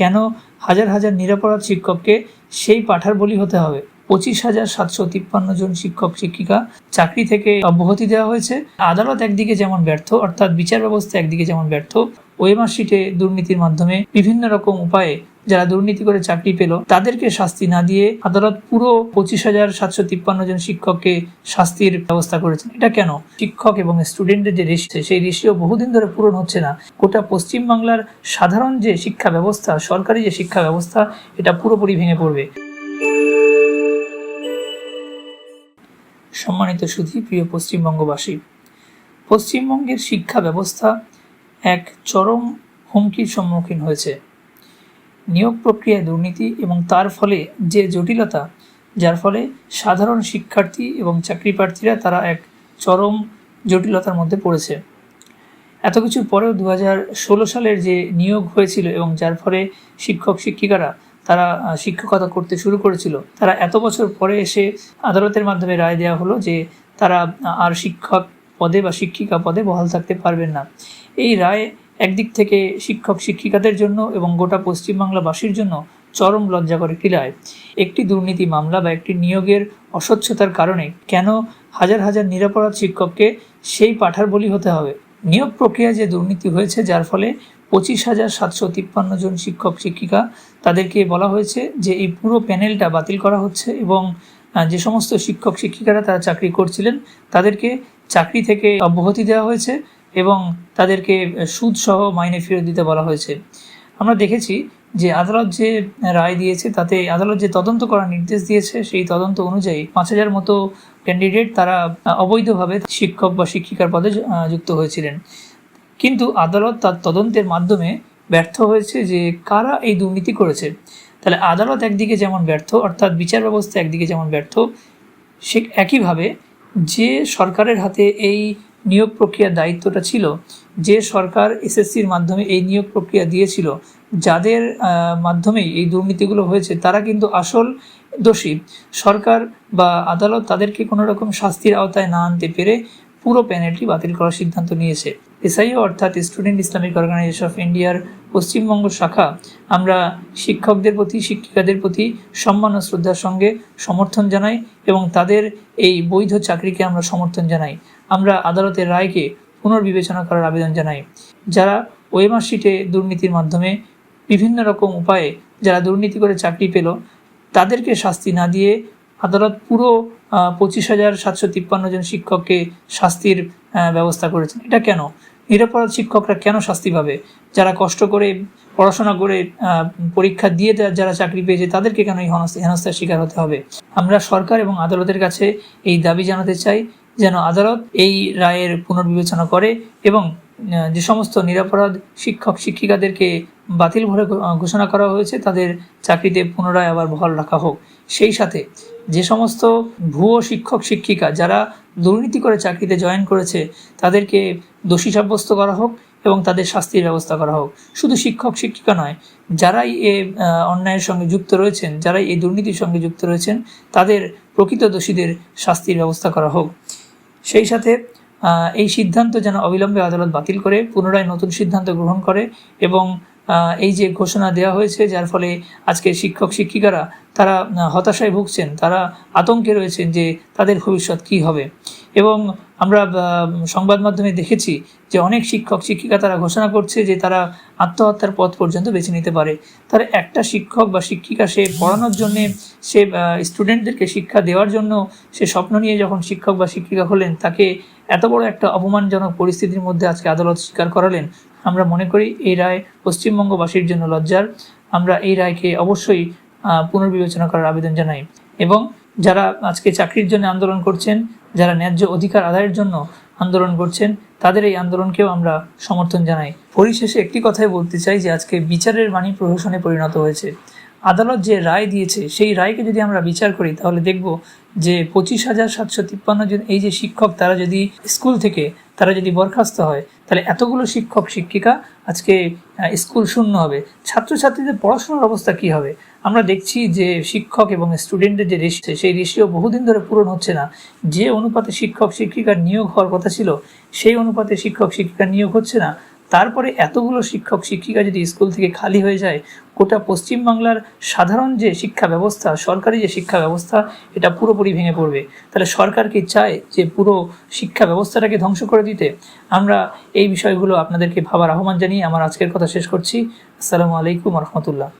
কেন হাজার হাজার নিরাপরাধ শিক্ষককে সেই পাঠার বলি হতে হবে? পঁচিশ হাজার সাতশো তিপ্পান্ন জন শিক্ষক, শিক্ষিকা চাকরি থেকে অব্যাহতি দেওয়া হয়েছে। আদালত একদিকে যেমন ব্যর্থ, অর্থাৎ বিচার ব্যবস্থা একদিকে যেমন ব্যর্থ ওয়েমার শিটে দুর্নীতির মাধ্যমে বিভিন্ন রকম উপায়ে যারা দুর্নীতি করে চাকরি পেল, তাদেরকে শাস্তি না দিয়ে আদালত পুরো পঁচিশ হাজার সাতশো তিপ্পান্ন জন শিক্ষককে শাস্তির ব্যবস্থা করেছেন। এটা কেন? শিক্ষক এবং স্টুডেন্টের যে রেশিও সেই রেশিও বহুদিন ধরে পূরণ হচ্ছে না। গোটা পশ্চিমবাংলার সাধারণ যে শিক্ষা ব্যবস্থা, সরকারি যে শিক্ষা ব্যবস্থা, এটা পুরোপুরি ভেঙে পড়বে। সম্মানিত সুধী, প্রিয় পশ্চিমবঙ্গবাসী, পশ্চিমবঙ্গের শিক্ষা ব্যবস্থা এক চরম হুমকির সম্মুখীন হয়েছে। নিয়োগ প্রক্রিয়ায় দুর্নীতি এবং তার ফলে যে জটিলতা, যার ফলে সাধারণ শিক্ষার্থী এবং চাকরি প্রার্থীরা তারা এক চরম জটিলতার মধ্যে পড়েছে। এত কিছুর পরেও দু সালের যে নিয়োগ হয়েছিল এবং যার ফলে শিক্ষক, শিক্ষিকারা তারা শিক্ষকতা করতে শুরু করেছিল, তারা এত বছর পরে এসে আদালতের মাধ্যমে রায় দেওয়া হলো যে তারা আর শিক্ষক পদে বা শিক্ষিকা পদে বহাল থাকতে পারবেন না। এই রায় একদিক থেকে শিক্ষক শিক্ষিকাদের জন্য এবং গোটা পশ্চিমবাংলাবাসীর জন্য চরম লজ্জাকর একটি রায়। একটি দুর্নীতি মামলা বা একটি নিয়োগের অস্বচ্ছতার কারণে কেন হাজার হাজার নিরাপরাধ শিক্ষককে সেই পাঠার বলি হতে হবে? নিয়োগ প্রক্রিয়ায় যে দুর্নীতি হয়েছে, যার ফলে পঁচিশ হাজার সাতশো তিপ্পান্ন জন শিক্ষক শিক্ষিকা তাদেরকে বলা হয়েছে যে এই পুরো প্যানেলটা বাতিল করা হচ্ছে এবং যে সমস্ত শিক্ষক শিক্ষিকারা তারা চাকরি করছিলেন, তাদেরকে চাকরি থেকে অব্যাহতি দেওয়া হয়েছে। এবং তাদেরকে সুদ সহ মাইনে ফেরত দিতে বলা হয়েছে। আমরা দেখেছি যে আদালত যে রায় দিয়েছে, তাতে আদালত যে তদন্ত করার নির্দেশ দিয়েছে, সেই তদন্ত অনুযায়ী পাঁচ হাজার মতো ক্যান্ডিডেট তারা অবৈধভাবে শিক্ষক বা শিক্ষিকার পদে যুক্ত হয়েছিলেন। কিন্তু আদালত তার তদন্তের মাধ্যমে ব্যর্থ হয়েছে যে কারা এই দুর্নীতি করেছে। তাহলে আদালত একদিকে যেমন ব্যর্থ, অর্থাৎ বিচার ব্যবস্থা একদিকে যেমন ব্যর্থ, সে একইভাবে যে সরকারের হাতে এই নিয়োগ প্রক্রিয়ার দায়িত্বটা ছিল যে সরকার এসএসসির মাধ্যমে এই নিয়োগ প্রক্রিয়া দিয়েছিল যাদের আহ, মাধ্যমেই এই দুর্নীতিগুলো হয়েছে তারা কিন্তু আসল দোষী। সরকার বা আদালত তাদেরকে কোনো রকম শাস্তির আওতায় না আনতে পেরে পুরো প্যানেলটি বাতিল করার সিদ্ধান্ত নিয়েছে। এসআইও অর্থাৎ স্টুডেন্ট ইসলামিক অর্গানাইজেশন অফ ইন্ডিয়ার পশ্চিমবঙ্গ শাখা। আমরা শিক্ষকদের প্রতি, শিক্ষিকাদের প্রতি সম্মান ও শ্রদ্ধার সঙ্গে সমর্থন জানাই এবং তাদের এই বৈধ চাকরিকে আমরা সমর্থন জানাই। আমরা আদালতের রায়কে পুনর্বিবেচনা করার আবেদন জানাই। যারা ওয়েমার শিটে দুর্নীতির মাধ্যমে বিভিন্ন রকম উপায়ে যারা দুর্নীতি করে চাকরি পেল, তাদেরকে শাস্তি না দিয়ে আদালত পুরো পঁচিশ হাজার সাতশো তিপ্পান্ন জন শিক্ষককে শাস্তির ব্যবস্থা করেছেন। এটা কেন? নিরাপরাধ শিক্ষকরা কেন শাস্তি পাবে? যারা কষ্ট করে পড়াশোনা করে পরীক্ষা দিয়ে যারা চাকরি পেয়েছে, তাদেরকে কেন এই হেনস্থার শিকার হতে হবে? আমরা সরকার এবং আদালতের কাছে এই দাবি জানাতে চাই যেন আদালত এই রায়ের পুনর্বিবেচনা করে এবং যে সমস্ত নিরাপরাধ শিক্ষক, শিক্ষিকাদেরকে বাতিল ভরে ঘোষণা করা হয়েছে, তাদের চাকরিতে পুনরায় আবার বহাল রাখা হোক। সেই সাথে যে সমস্ত ভুয়ো শিক্ষক, শিক্ষিকা যারা দুর্নীতি করে চাকরিতে জয়েন করেছে, তাদেরকে দোষী সাব্যস্ত করা হোক এবং তাদের শাস্তির ব্যবস্থা করা হোক। শুধু শিক্ষক, শিক্ষিকা নয়, যারাই এ অন্যায়ের সঙ্গে যুক্ত রয়েছেন, যারাই এই দুর্নীতির সঙ্গে যুক্ত রয়েছেন, তাদের প্রকৃত দোষীদের শাস্তির ব্যবস্থা করা হোক। সেই সাথে এই সিদ্ধান্ত যেন অবিলম্বে আদালত বাতিল করে, পুনরায় নতুন সিদ্ধান্ত গ্রহণ করে এবং এই যে ঘোষণা দেওয়া হয়েছে, যার ফলে আজকে শিক্ষক শিক্ষিকারা তারা হতাশায় ভুগছেন, তারা আতঙ্কে রয়েছেন যে তাদের ভবিষ্যৎ কী হবে। এবং আমরা সংবাদ মাধ্যমে দেখেছি যে অনেক শিক্ষক শিক্ষিকা তারা ঘোষণা করছে যে তারা আত্মহত্যার পথ পর্যন্ত বেছে নিতে পারে। তার একটা শিক্ষক বা শিক্ষিকা সে পড়ানোর জন্যে, সে স্টুডেন্টদেরকে শিক্ষা দেওয়ার জন্য সে স্বপ্ন নিয়ে যখন শিক্ষক বা শিক্ষিকা হলেন, তাকে এত বড় একটা অপমানজনক পরিস্থিতির মধ্যে আজকে আদালত স্বীকার করালেন। আমরা মনে করি এই রায় পশ্চিমবঙ্গবাসীর জন্য লজ্জার। আমরা এই রায়কে অবশ্যই পুনর্বিবেচনা করার আবেদন জানাই। এবং যারা আজকে চাকরির জন্য আন্দোলন করছেন, যারা ন্যায্য অধিকার আদায়ের জন্য আন্দোলন করছেন, তাদের এই আন্দোলনকেও আমরা সমর্থন জানাই। পরিশেষে একটি কথাই বলতে চাই যে, আজকে বিচারের বাণী প্রহসনে পরিণত হয়েছে। আদালত যে রায় দিয়েছে, সেই রায়কে যদি আমরা বিচার করি, তাহলে দেখব যে পঁচিশ হাজার সাতশো তিপ্পান্ন জন, এই যে শিক্ষক, তারা যদি স্কুল থেকে, তারা যদি বরখাস্ত হয়, তাহলে এতগুলো শিক্ষক, শিক্ষিকা আজকে স্কুল শূন্য হবে। ছাত্রছাত্রীদের পড়াশোনার অবস্থা কি হবে? আমরা দেখছি যে শিক্ষক এবং স্টুডেন্টের যে রেশিও, সেই রেশিও বহুদিন ধরে পূরণ হচ্ছে না। যে অনুপাতে শিক্ষক, শিক্ষিকার নিয়োগ হওয়ার কথা ছিল, সেই অনুপাতে শিক্ষক শিক্ষিকার নিয়োগ হচ্ছে না। তারপরে এতগুলো শিক্ষক, শিক্ষিকা যদি স্কুল থেকে খালি হয়ে যায়, গোটা পশ্চিমবাংলার সাধারণ যে শিক্ষা ব্যবস্থা, সরকারি যে শিক্ষা ব্যবস্থা, এটা পুরোপুরি ভেঙে পড়বে। তাহলে সরকার কি চায় যে পুরো শিক্ষা ব্যবস্থাটাকে ধ্বংস করে দিতে? আমরা এই বিষয়গুলো আপনাদেরকে ভাবার আহ্বান জানিয়ে আমার আজকের কথা শেষ করছি। আসসালামু আলাইকুম রহমতুল্লাহ।